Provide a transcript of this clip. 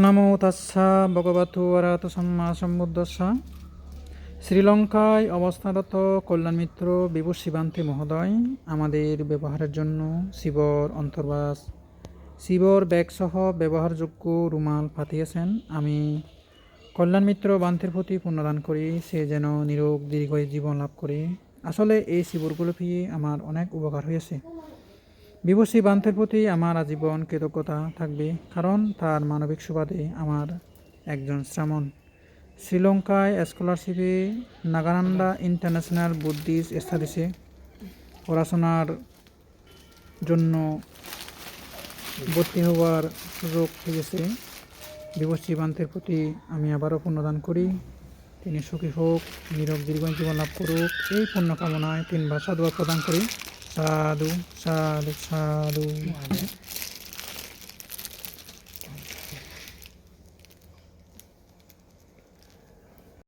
নমো তস্সা ভগবতু অরাত সম্মা সম্বুদ্ধস্সা শ্রীলঙ্কায় অবস্থারত কল্যাণ মিত্র বিভূ শিবান্তি মহোদয় আমাদের ব্যবহারের জন্য শিবর অন্তর্বাস। শিবর ব্যাগসহ ব্যবহারযোগ্য রুমাল পাঠিয়েছেন। আমি কল্যাণ মিত্র বান্থের প্রতি পুণ্যদান করি, সে যেন নিরোগ দীর্ঘ জীবন লাভ করে। আসলে এই শিবরগুলো পেয়ে আমার অনেক উপকার হয়েছে। বিভূষী বান্থের প্রতি আমার আজীবন কৃতজ্ঞতা থাকবে, কারণ তার মানবিক সুবাদে আমার একজন শ্রামণ। শ্রীলঙ্কায় স্কলারশিপে নাগানান্ডা ইন্টারন্যাশনাল বুদ্ধিস্ট স্টাডিসে পড়াশোনার জন্য ভর্তি হওয়ার সুযোগ হয়েছে বিভূষী বান্থের প্রতি আমি আবারও পুণ্যদান করি। তিনি সুখী হোক নিরোগ দীর্ঘ জীবন লাভ করুক, এই পুণ্য কামনায় তিনবার সাধুবাদ প্রদান করি। sadu sadu sadu.